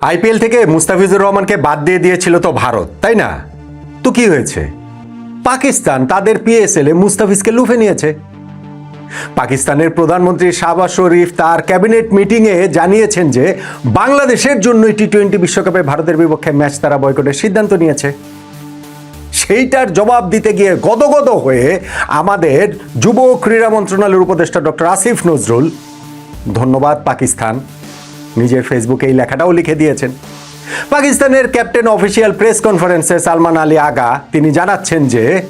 IPL থেকে মুস্তাফিজুর রহমানকে বাদ দিয়ে দিয়েছিল তো ভারত, তাই না? তো কি হয়েছে? পাকিস্তান তাদের পিএসএল এ মুস্তাফিজকে লুফে নিয়েছে। পাকিস্তানের প্রধানমন্ত্রী শাহবাজ শরীফ তার ক্যাবিনেট মিটিংয়ে জানিয়েছেন যে বাংলাদেশের জন্য টি টোয়েন্টি বিশ্বকাপে ভারতের বিপক্ষে ম্যাচ তারা বয়কটের সিদ্ধান্ত নিয়েছে। সেইটার জবাব দিতে গিয়ে গদগদ হয়ে আমাদের যুব ক্রীড়া মন্ত্রণালয়ের উপদেষ্টা ডক্টর আসিফ নজরুল, ধন্যবাদ পাকিস্তান। নিজের ফেসবুকে এই লেখাটাও লিখে দিয়েছেন। পাকিস্তানের ক্যাপ্টেন অফিসিয়াল প্রেস কনফারেন্সে সালমান আলী আগা, তিনি জানাচ্ছেন যে,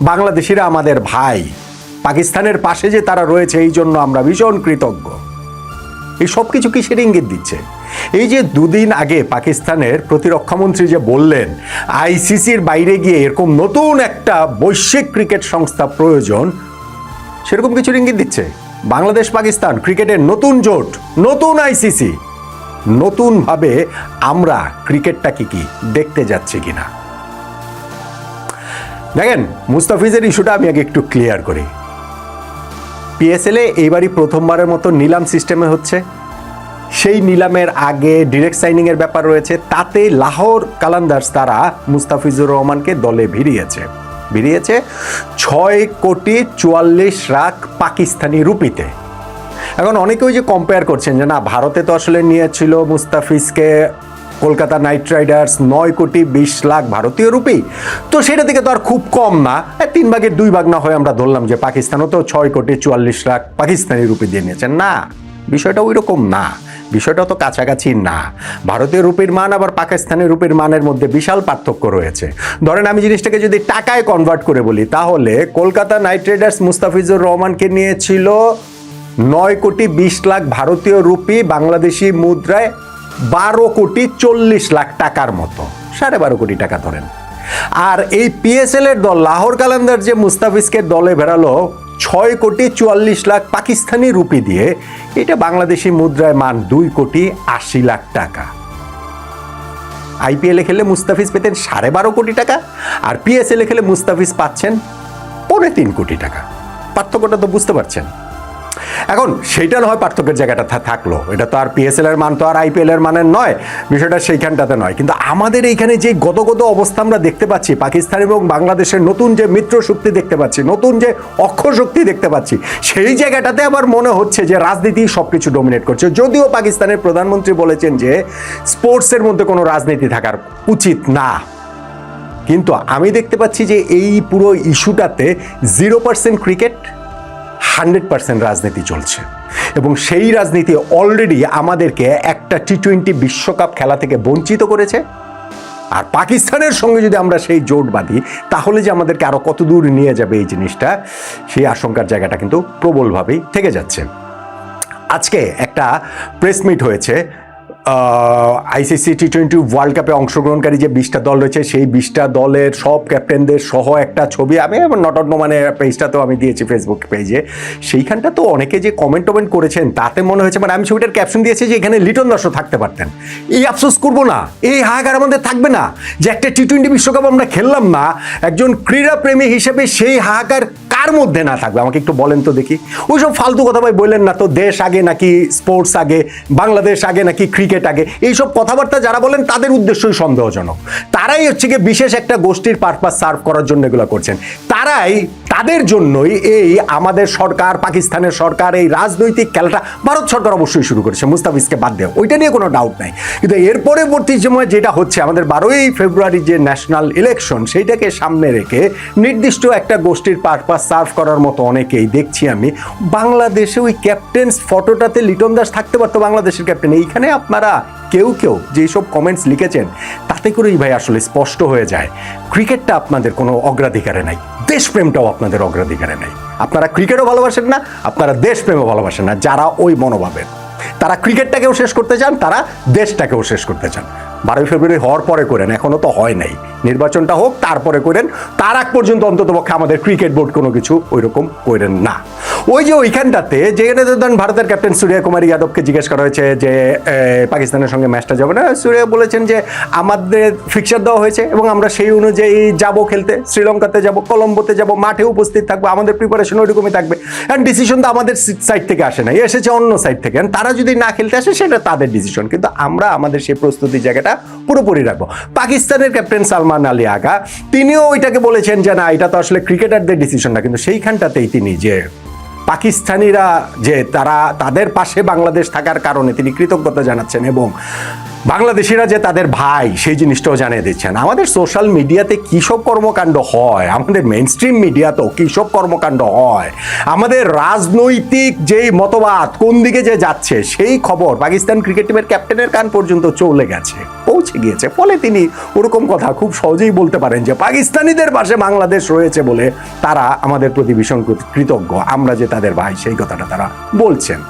বাংলাদেশিরা আমাদের ভাই। পাকিস্তানের পাশে যে তারা রয়েছে, এই জন্য আমরা ভীষণ কৃতজ্ঞ। এই সব কিছু কিসের ইঙ্গিত দিচ্ছে? এই যে দুদিন আগে পাকিস্তানের প্রতিরক্ষামন্ত্রী যে বললেন, আইসিসির বাইরে গিয়ে এরকম নতুন একটা বৈশ্বিক ক্রিকেট সংস্থা প্রয়োজন, সেরকম কিছু ইঙ্গিত দিচ্ছে? বাংলাদেশ পাকিস্তান ক্রিকেটের নতুন জোট, নতুন আইসিসি নতুনভাবে আমরা ক্রিকেটটাকে কি দেখতে যাচ্ছি কিনা? দেখেন, মুস্তাফিজের ইস্যুটা আমি আগে একটু ক্লিয়ার করি। পিএসএলে এইবারই প্রথমবারের মতো নিলাম সিস্টেমে হচ্ছে। সেই নিলামের আগে ডিরেক্ট সাইনিংয়ের ব্যাপার রয়েছে। তাতে লাহোর কালান্দার্স তারা মুস্তাফিজুর রহমানকে দলে ভিড়িয়েছে। ভিড়িয়েছে ছয় কোটি চুয়াল্লিশ লাখ পাকিস্তানি রুপিতে। এখন অনেকে ওই যে কম্পেয়ার করছেন যে না, ভারতে তো আসলে নিয়েছিল মুস্তাফিজকে কলকাতা নাইট রাইডার্স নয় কোটি বিশ লাখ ভারতীয় রুপি। তো সেটা থেকে তো আর খুব কম না। তিন ভাগের দুই ভাগ না হয়ে আমরা ধরলাম যে পাকিস্তানও তো ছয় কোটি চুয়াল্লিশ লাখ পাকিস্তানি রুপি দিয়ে নিয়েছেন না, বিষয়টা ওই রকম না। বিষয়টা তো কাছাকাছি না। ভারতীয় রুপির মান আবার পাকিস্তানের রুপির মানের মধ্যে বিশাল পার্থক্য রয়েছে। ধরেন আমি জিনিসটাকে যদি টাকায় কনভার্ট করে বলি, তাহলে কলকাতা নাইট রাইডার্স মুস্তাফিজুর রহমানকে নিয়েছিল নয় কোটি বিশ লাখ ভারতীয় রুপি বাংলাদেশি মুদ্রায় বারো কোটি চল্লিশ লাখ টাকার মতো, সাড়ে বারো কোটি টাকা ধরেন। আর এই পিএসএল এর দল, লাহোর কালান্দার যে মুস্তাফিজকে দলে বেরালো ছয় কোটি চুয়াল্লিশ লাখ পাকিস্তানি রুপি দিয়ে, এটা বাংলাদেশি মুদ্রায় মান দুই কোটি আশি লাখ টাকা। আইপিএলে খেলে মুস্তাফিজ পেতেন সাড়ে বারো কোটি টাকা, আর পিএসএলে খেলে মুস্তাফিজ পাচ্ছেন পৌনে তিন কোটি টাকা। পার্থক্যটা তো বুঝতে পারছেন। এখন সেইটা নয় পার্থক্যের জায়গাটা থাকল। এটা তো আর পিএসএল এর মান তো আর আইপিএল এর মানের নয়, বিষয়টা সেইখানটাতে নয়। কিন্তু আমাদের এইখানে যে গদগদ অবস্থা আমরা দেখতে পাচ্ছি, পাকিস্তান এবং বাংলাদেশের নতুন যে মিত্র শক্তি দেখতে পাচ্ছি, নতুন যে অক্ষ শক্তি দেখতে পাচ্ছি, সেই জায়গাটাতে আবার মনে হচ্ছে যে রাজনীতি সবকিছু ডোমিনেট করছে। যদিও পাকিস্তানের প্রধানমন্ত্রী বলেছেন যে স্পোর্টসের মধ্যে কোনো রাজনীতি থাকার উচিত না। কিন্তু আমি দেখতে পাচ্ছি যে এই পুরো ইস্যুটাতে zero percent cricket hundred percent রাজনীতি চলছে। এবং সেই রাজনীতি অলরেডি আমাদেরকে একটা টি টোয়েন্টি বিশ্বকাপ খেলা থেকে বঞ্চিত করেছে। আর পাকিস্তানের সঙ্গে যদি আমরা সেই জোট বাঁধি, তাহলে যে আমাদেরকে আরও কত দূর নিয়ে যাবে এই জিনিসটা, সেই আশঙ্কার জায়গাটা কিন্তু প্রবলভাবেই থেকে যাচ্ছে। আজকে একটা প্রেস মিট হয়েছে আইসিসি টি টোয়েন্টি ওয়ার্ল্ড কাপে অংশগ্রহণকারী যে বিশটা দল রয়েছে, সেই বিশটা দলের সব ক্যাপ্টেনদের সহ একটা ছবি, আমি নট অন্য মানে পেজটাতেও আমি দিয়েছি ফেসবুক পেজে সেইখানটা তো অনেকে যে কমেন্ট টমেন্ট করেছেন, তাতে মনে হয়েছে মানে আমি ছবিটার ক্যাপশন দিয়েছি যে এখানে লিটন দাসও থাকতে পারতেন। এই আফসোস করব না, এই হাহাকার আমাদের থাকবে না। যে একটা টি টোয়েন্টি বিশ্বকাপ আমরা খেললাম না, একজন ক্রীড়াপ্রেমী হিসেবে সেই হাহাকার কার মধ্যে না থাকবে? আমাকে একটু বলেন তো দেখি। ওই সব ফালতু কথা ভাই বললেন না তো, দেশ আগে নাকি স্পোর্টস আগে, বাংলাদেশ আগে নাকি ক্রিকেট আগে? এইসব কথাবার্তা যারা বলেন তাদের উদ্দেশ্যই সন্দেহজনক। তারাই হচ্ছে গিয়ে বিশেষ একটা গোষ্ঠীর পারপাস সার্ভ করার জন্য এগুলো করছেন। তারাই তাদের জন্যই এই আমাদের সরকার, পাকিস্তানের সরকার, এই রাজনৈতিক খেলাটা ভারত সরকার অবশ্যই শুরু করেছে। মুস্তাফিজকে বাদ দেওয়া ওইটা নিয়ে কোনো ডাউট নাই। কিন্তু এর পরবর্তী সময় যেটা হচ্ছে, আমাদের বারোই ফেব্রুয়ারি যে ন্যাশনাল ইলেকশন সেইটাকে সামনে রেখে নির্দিষ্ট একটা গোষ্ঠীর পারপাস সার্ভ করার মতো অনেকেই দেখছি আমি। বাংলাদেশে ওই ক্যাপ্টেন্স ফটোটাতে লিটন দাস থাকতে পারতো, বাংলাদেশের ক্যাপ্টেন এইখানে আপনারা কেউ কেউ যেসব কমেন্টস লিখেছেন, তাতে করেই ভাই আসলে স্পষ্ট হয়ে যায়। ক্রিকেটটা আপনাদের কোনো অগ্রাধিকারে নাই। দেশপ্রেমটাও আপনাদের অগ্রাধিকারে নাই। আপনারা ক্রিকেটও ভালোবাসেন না, আপনারা দেশপ্রেমও ভালোবাসেন না, যারা ওই মনোভাবের। তারা ক্রিকেটটাকেও শেষ করতে চান, তারা দেশটাকেও শেষ করতে চান। বারোই ফেব্রুয়ারি হওয়ার পরে করেন, এখনও তো হয় নাই। নির্বাচনটা হোক, তারপরে করেন, তার আগ পর্যন্ত অন্তত পক্ষে আমাদের ক্রিকেট বোর্ড কোনো কিছু ওইরকম করেন না। ওই যে ওইখানটাতে যেখানে ধরেন ভারতের ক্যাপ্টেন সূর্য কুমার যাদবকে জিজ্ঞেস করা হয়েছে যে পাকিস্তানের সঙ্গে ম্যাচটা যাবে না, সূর্য বলেছেন যে, আমাদের ফিক্সার দেওয়া হয়েছে এবং আমরা সেই অনুযায়ী যাব খেলতে, শ্রীলঙ্কাতে যাব, কলম্বোতে যাব, মাঠে উপস্থিত থাকব, আমাদের প্রিপারেশন ওইরকমই থাকবে। অ্যান্ড ডিসিশন তো আমাদের সাইড থেকে আসে না এসেছে অন্য সাইড থেকে। তারা যদি না খেলতে আসে, সেটা তাদের ডিসিশন কিন্তু আমরা আমাদের সেই প্রস্তুতি জায়গাটা পুরোপুরি রাখব। পাকিস্তানের ক্যাপ্টেন সালমান আলী আগা, তিনিও ওইটাকে বলেছেন যে, না, এটা তো আসলে ক্রিকেটারদের ডিসিশন না। কিন্তু সেইখানটাতেই তিনি যে পাকিস্তানিরা যে তারা তাদের পাশে বাংলাদেশ থাকার কারণে তিনি কৃতজ্ঞতা জানাচ্ছেন এবং বাংলাদেশিরা যে তাদের ভাই, সেই জিনিসটাও জানিয়ে দিচ্ছেন। আমাদের সোশ্যাল মিডিয়াতে কী সব কর্মকাণ্ড হয়? আমাদের মেন স্ট্রিম মিডিয়াতেও কী সব কর্মকাণ্ড হয়? আমাদের রাজনৈতিক যেই মতবাদ, কোন দিকে যে যাচ্ছে, সেই খবর পাকিস্তান ক্রিকেট টিমের ক্যাপ্টেনের কান পর্যন্ত চলে গেছে। পৌঁছে গিয়েছে। ফলে তিনি ওরকম কথা খুব সহজেই বলতে পারেন যে, পাকিস্তানিদের পাশে বাংলাদেশ রয়েছে বলে তারা আমাদের প্রতি ভীষণ কৃতজ্ঞ। আমরা যে তাদের ভাই, সেই কথাটা তারা বলছেন।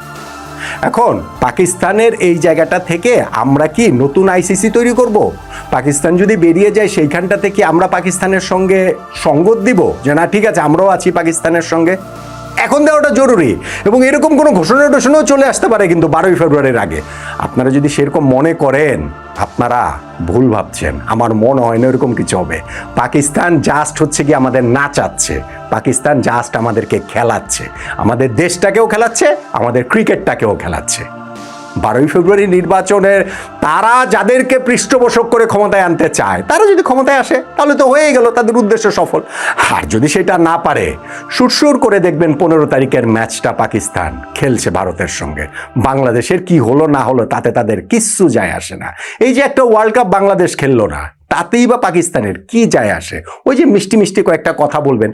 এখন, পাকিস্তানের এই জায়গাটা থেকে আমরা কি নতুন আইসিসি তৈরি করব? পাকিস্তান যদি বেরিয়ে যায় সেইখানটা থেকে আমরা পাকিস্তানের সঙ্গে সঙ্গত দিব? যে, না, ঠিক আছে, আমরাও আছি পাকিস্তানের সঙ্গে। এখন দেওয়াটা জরুরি এবং এরকম কোনো ঘোষণা টোষণাও চলে আসতে পারে কিন্তু বারোই ফেব্রুয়ারির আগে। আপনারা যদি সেরকম মনে করেন, আপনারা ভুল ভাবছেন। আমার মনে হয় না এরকম কিছু হবে। পাকিস্তান জাস্ট হচ্ছে কি আমাদের নাচাচ্ছে। পাকিস্তান জাস্ট আমাদেরকে খেলাচ্ছে। আমাদের দেশটাকেও খেলাচ্ছে, আমাদের ক্রিকেটটাকেও খেলাচ্ছে। বারোই ফেব্রুয়ারি নির্বাচনের তারা যাদেরকে পৃষ্ঠপোষক করে ক্ষমতায় আনতে চায়, তারা যদি ক্ষমতায় আসে, তাহলে তো হয়ে গেল তাদের উদ্দেশ্য সফল। আর যদি সেটা না পারে, সুরসুর করে দেখবেন পনেরো তারিখের ম্যাচটা পাকিস্তান খেলছে ভারতের সঙ্গে। বাংলাদেশের কি হলো না হলো তাতে তাদের কিচ্ছু যায় আসে না। এই যে একটা ওয়ার্ল্ড কাপ বাংলাদেশ খেললো না, তাতেই বা পাকিস্তানের কি যায় আসে? ওই যে মিষ্টি মিষ্টি কয়েকটা কথা বলবেন